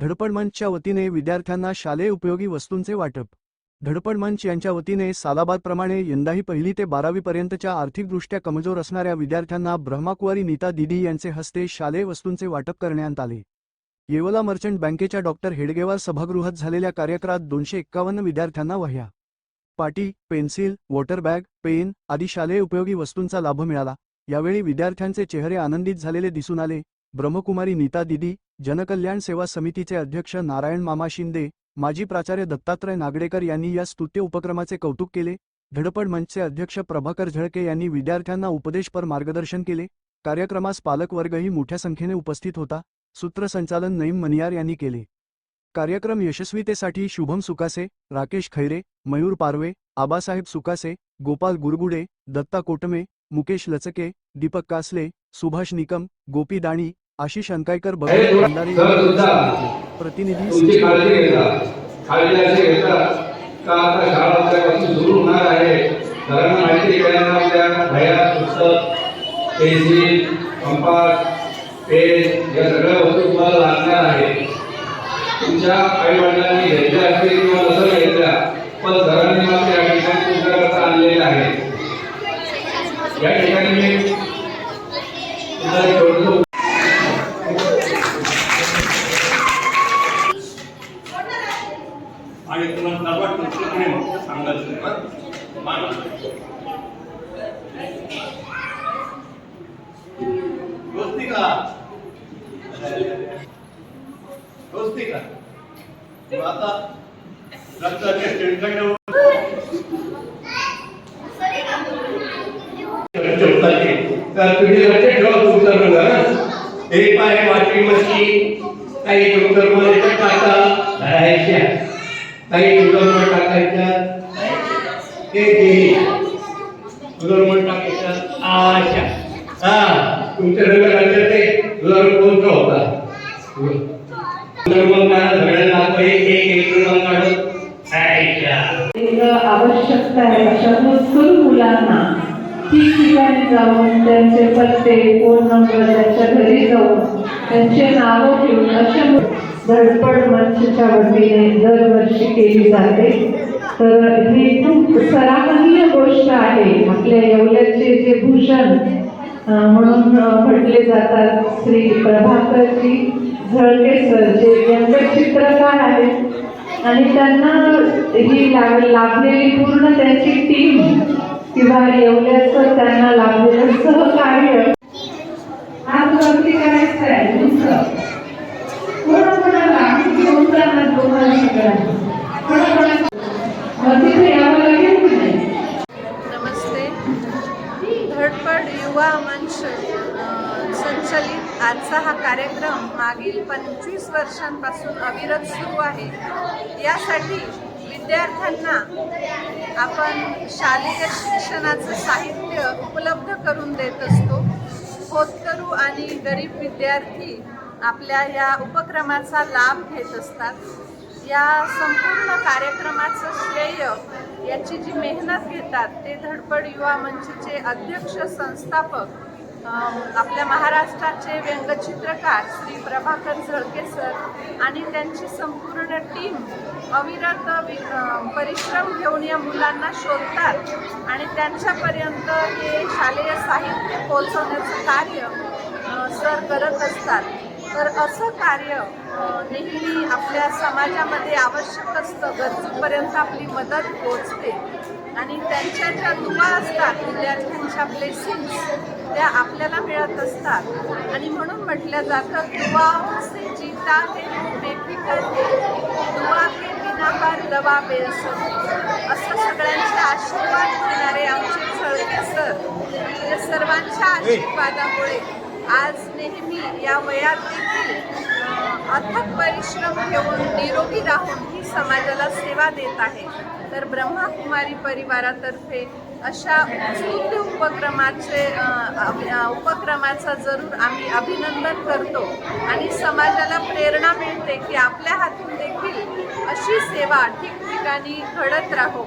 धडपड मंचच्या वतीने विद्यार्थ्यांना शालेय उपयोगी वस्तूंचे वाटप. धडपड मंच यांच्या वतीने सालाबादप्रमाणे यंदाही पहिली ते बारावीपर्यंतच्या आर्थिकदृष्ट्या कमजोर असणाऱ्या विद्यार्थ्यांना ब्रह्माकुवारी नीता दिदी यांचे हस्ते शालेय वस्तूंचे वाटप करण्यात आले. येवला मर्चंट बँकेच्या डॉक्टर हेडगेवार सभागृहात झालेल्या कार्यक्रमात दोनशे एक्कावन्न विद्यार्थ्यांना वह्या. पाटी पेन्सिल वॉटर बॅग पेन आदी शालेय उपयोगी वस्तूंचा लाभ मिळाला. यावेळी विद्यार्थ्यांचे चेहरे आनंदित झालेले दिसून आले. ब्रह्मकुमारी नीता दिदी जनकल्याण सेवा समितीचे अध्यक्ष नारायण मामा शिंदे माजी प्राचार्य दत्तात्रय नागडेकर यांनी या स्तुत्य उपक्रमाचे कौतुक केले. धडपड मंचचे अध्यक्ष प्रभाकर झळके यांनी विद्यार्थ्यांना उपदेशपर मार्गदर्शन केले. कार्यक्रमास पालकवर्गही मोठ्या संख्येने उपस्थित होता. सूत्रसंचालन नईम मनियार यांनी केले. कार्यक्रम यशस्वीतेसाठी शुभम सुकासे राकेश खैरे मयूर पारवे आबासाहेब सुकासे गोपाल गुरगुडे दत्ता कोटमे मुकेश लचके दीपक कासले सुभाष निकम गोपी दाणी आशिष अंकायकर भगवत भंडारे यांनी उपस्थित घेतले. प्रतिनिधी तुमची सचिन काळजी घेता. काळजी अशी घेता. का आता शाळा उद्यापासून सुरू होणार आहे? सगळ्यांना माहिती वह्या पुस्तक पेन्सिल कंपास पेन या सगळ्या वस्तू तुम्हाला लागणार आहे तुमच्या आई वडिलांनी घेतल्या असतील किंवा घेतल्या पण सरांनी मात्र या ठिकाणी तुमच्याकरता आणलेल्या आहे या ठिकाणी मी आणि तुम्हाला सर्वात तुमच्याकडे सांगायचं हं? माना. दोस्ती का दोस्ती का आता रक्ताच्या ठेवताचे. तर तुम्ही लक्ष ठेवा तुमचं रंग एक पाय वाटी मच्छी काही डोक्टर मध्ये टाका धरायच्या काही दुधावर टाकायच्या ते गेली दुधावर आशा. हा तुमच्या रंग ते दुधावर कोणता होता एक आवश्यकता आहे. अशा भरपूर मुलांना. ठिकठिकाणी जाऊन त्यांचे पत्ते फोन नंबर त्यांच्या घरी जाऊन त्यांचे नावं घेऊन अशा दर्पण मंचच्या वतीने दरवर्षी केली जाते. तर ही खूप सराहनीय गोष्ट आहे. आपल्या येवल्याचे जे भूषण म्हणून म्हटले जातात श्री प्रभाकरजी झळके सर जे चित्रकार आहेत. आणि त्यांना ही लाग लाभलेली पूर्ण त्यांची टीम किंवा एवढ्याचं त्यांना लाभलेलं सहकार्य. आज वरती करायचं आहे तुमचं कोणाकोणाला आम्ही घेऊन जाणार दोघांना सगळ्यांना कोणाकोणाला मग तिथे यावं लागेल की नाही नमस्ते. धडपड युवा मंच संचलित आजचा हा कार्यक्रम मागील पंचवीस वर्षांपासून अविरत सुरू आहे. यासाठी विद्यार्थ्यांना आपण शालेय शिक्षणाचं साहित्य उपलब्ध करून देत असतो. होतकरू आणि गरीब विद्यार्थी आपल्या या उपक्रमाचा लाभ घेत असतात. या संपूर्ण कार्यक्रमाचं श्रेय याची जी मेहनत घेतात ते धडपड युवा मंचचे अध्यक्ष संस्थापक आपल्या महाराष्ट्राचे व्यंगचित्रकार श्री प्रभाकर झळके सर आणि त्यांची संपूर्ण टीम अविरत परिश्रम घेऊन या मुलांना शोधतात आणि त्यांच्यापर्यंत हे शालेय साहित्य पोहोचवण्याचं कार्य सर करत असतात. तर असं कार्य नेहमी आपल्या समाजामध्ये आवश्यक असतं गरजूपर्यंत आपली मदत पोचते आणि त्यांच्या ज्या दुवा असतात विद्यार्थ्यांच्या ब्लेसिंग्स त्या आपल्याला मिळत असतात. आणि म्हणून म्हटलं जातं दुआओं से जीता है बेफिकर है हर दवा बेअसर असं सगळ्यांचे आशीर्वाद घेणारे आमचे झळके सर या सर्वांच्या आशीर्वादामुळे आज नेहमी या वयात देखील अथक परिश्रम घेऊन निरोगी राहून ही समाजाला सेवा देत आहे. तर ब्रह्माकुमारी परिवारातर्फे अशा उत्स्फूर्त उपक्रमाचे उपक्रमाचा जरूर आम्ही अभिनंदन करतो आणि समाजाला प्रेरणा मिळते की आपल्या हातून देखील अशी सेवा ठिकठिकाणी घडत राहो.